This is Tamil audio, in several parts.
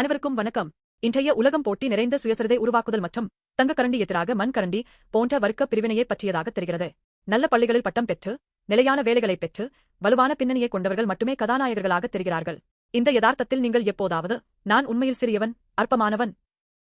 அனைவருக்கும் வணக்கம். இன்றைய உலகம் போட்டி நிறைந்த சுயசரிதை உருவாக்குதல் மற்றும் தங்கக்கரண்டி எதிராக மண்கரண்டி போன்ற வர்க்க பிரிவினையை பற்றியதாக தெரிகிறது. நல்ல பள்ளிகளில் பட்டம் பெற்று நிலையான வேலைகளை பெற்று வலுவான பின்னணியை கொண்டவர்கள் மட்டுமே கதாநாயகர்களாக தெரிகிறார்கள். இந்த யதார்த்தத்தில் நீங்கள் எப்போதாவது நான் உண்மையில் சிறியவன் அற்பமானவன்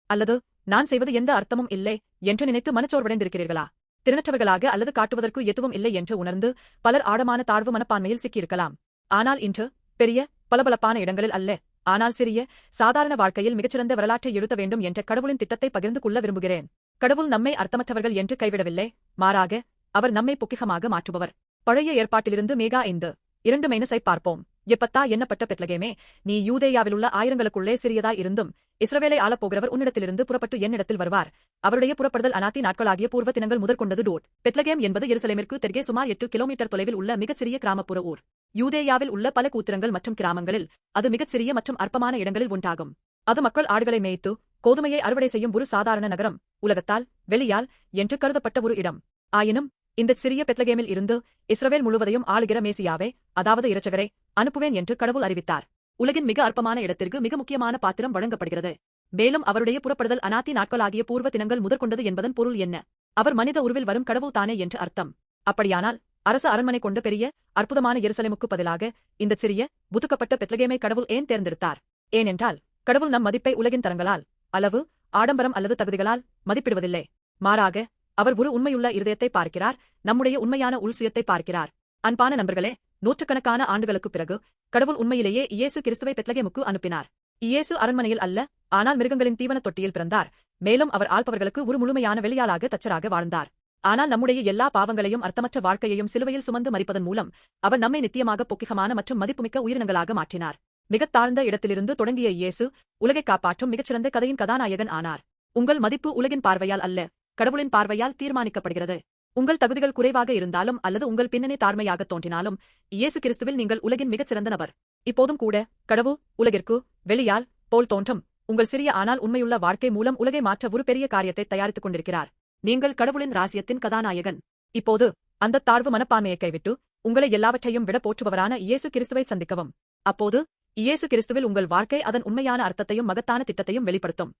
அல்லது நான் செய்வது எந்த அர்த்தமும் இல்லை என்று நினைத்து மனச்சோர்வடைந்திருக்கிறீர்களா? திறனற்றவர்களாக அல்லது காட்டுவதற்கு எதுவும் இல்லை என்று உணர்ந்து பலர் ஆழமான தாழ்வு மனப்பான்மையில் சிக்கியிருக்கலாம். ஆனால் இன்று பெரிய பளபளப்பான இடங்களில் அல்ல. ஆனால் சிறிய சாதாரண வாழ்க்கையில் மிகச்சிறந்த வரலாற்றை எழுத வேண்டும் என்ற கடவுளின் திட்டத்தை பகிர்ந்து கொள்ள விரும்புகிறேன். கடவுள் நம்மை அர்த்தமற்றவர்கள் என்று கைவிடவில்லை. மாறாக அவர் நம்மை பொக்கிகமாக மாற்றுபவர். பழைய ஏற்பாட்டிலிருந்து மேகா ஐந்து. இரண்டு மைனஸை பார்ப்போம். எப்பத்தா என்னப்பட்ட பெத்லகேமே நீ யூதேயாவிலுள்ள ஆயிரங்களுக்குள்ளே சிறியதாய் இருந்தும் இஸ்ரவேலை ஆளப்போகிறவர் உன்னிடத்திலிருந்து புறப்பட்டு என்னிடத்தில் வருவார். அவருடைய புறப்படுதல் அனாத்தி நாட்களாகிய பூர்வ தினங்கள் முதற்கொண்டது டோட். பெத்லகேம் என்பது எருசலேமிற்கு தெற்கே சுமார் எட்டு கிலோமீட்டர் தொலைவில் உள்ள மிகச் சிறிய கிராமப்புற ஊர். யூதேயாவில் உள்ள பல கூத்திரங்கள் மற்றும் கிராமங்களில் அது மிகச் சிறிய மற்றும் அற்பமான இடங்களில் உண்டாகும். அது மக்கள் ஆடுகளை மேய்த்து கோதுமையை அறுவடை செய்யும் ஒரு சாதாரண நகரம் உலகத்தால் வெளியால் என்று கருதப்பட்ட ஒரு இடம். ஆயினும் இந்த சிறிய பெத்லகேமில் இருந்து இஸ்ரவேல் முழுவதையும் ஆளுகிற மேசியாவே அதாவது இரட்சகரை அனுப்புவேன் என்று கடவுள் அறிவித்தார். உலகின் மிக அற்பமான இடத்திற்கு மிக முக்கியமான பாத்திரம் வழங்கப்படுகிறது. மேலும் அவருடைய புறப்படுதல் அனாத்தி நாட்களாகிய பூர்வ தினங்கள் முதற்கொண்டது என்பதன் பொருள் என்ன? அவர் மனித உருவில் வரும் கடவுள் தானே என்று அர்த்தம். அப்படியானால் அரசு அரண்மனை கொண்ட பெரிய அற்புதமான எருசலேமுக்கு பதிலாக இந்த சிறிய புதுக்கப்பட்ட பெத்லகேமை கடவுள் ஏன் தேர்ந்தெடுத்தார்? ஏனென்றால் கடவுள் நம் மதிப்பை உலகின் தரங்களால் அளவு ஆடம்பரம் அல்லது தகுதிகளால் மதிப்பிடுவதில்லை. மாறாக அவர் ஒரு உண்மையுள்ள இருதயத்தை பார்க்கிறார் நம்முடைய உண்மையான உள்சுயத்தை பார்க்கிறார். அன்பான நண்பர்களே நூற்றுக்கணக்கான ஆண்டுகளுக்குப் பிறகு கடவுள் உண்மையிலேயே இயேசு கிறிஸ்துவை பெத்லகேமுக்கு அனுப்பினார். இயேசு அரண்மனையில் அல்ல ஆனால் மிருகங்களின் தீவன தொட்டியில் பிறந்தார். மேலும் அவர் ஆள்பவர்களுக்கு ஒரு முழுமையான வெளியாளாக தச்சராக வாழ்ந்தார். ஆனால் நம்முடைய எல்லா பாவங்களையும் அர்த்தமற்ற வாழ்க்கையையும் சிலுவையில் சுமந்து மறிப்பதன் மூலம் அவர் நம்மை நித்தியமாக பொக்கிகமான மற்றும் மதிப்புமிக்க உயிரினங்களாக மாற்றினார். மிகத் தாழ்ந்த இடத்திலிருந்து தொடங்கிய இயேசு உலகைக் காப்பாற்றும் மிகச்சிறந்த கதையின் கதாநாயகன் ஆனார். உங்கள் மதிப்பு உலகின் பார்வையால் அல்ல கடவுளின் பார்வையால் தீர்மானிக்கப்படுகிறது. உங்கள் தகுதிகள் குறைவாக இருந்தாலும் அல்லது உங்கள் பின்னணி தாழ்மையாக தோன்றினாலும் இயேசு கிறிஸ்துவில் நீங்கள் உலகின் மிகச் சிறந்த நபர். இப்போதும் கூட கடவுள் உலகிற்கு வெளியால் போல் தோன்றும். உங்கள் சிறிய ஆனால் உண்மையுள்ள வாழ்க்கை மூலம் உலகை மாற்ற ஒரு பெரிய காரியத்தை தயாரித்துக் கொண்டிருக்கிறார். நீங்கள் கடவுளின் ராசியத்தின் கதாநாயகன். இப்போது அந்த தாழ்வு மனப்பான்மையை கைவிட்டு உங்களை எல்லாவற்றையும் விட போற்றுபவரான இயேசு கிறிஸ்துவை சந்திக்கவும். அப்போது இயேசு கிறிஸ்துவில் உங்கள் வாழ்க்கை அதன் உண்மையான அர்த்தத்தையும் மகத்தான திட்டத்தையும் வெளிப்படுத்தும்.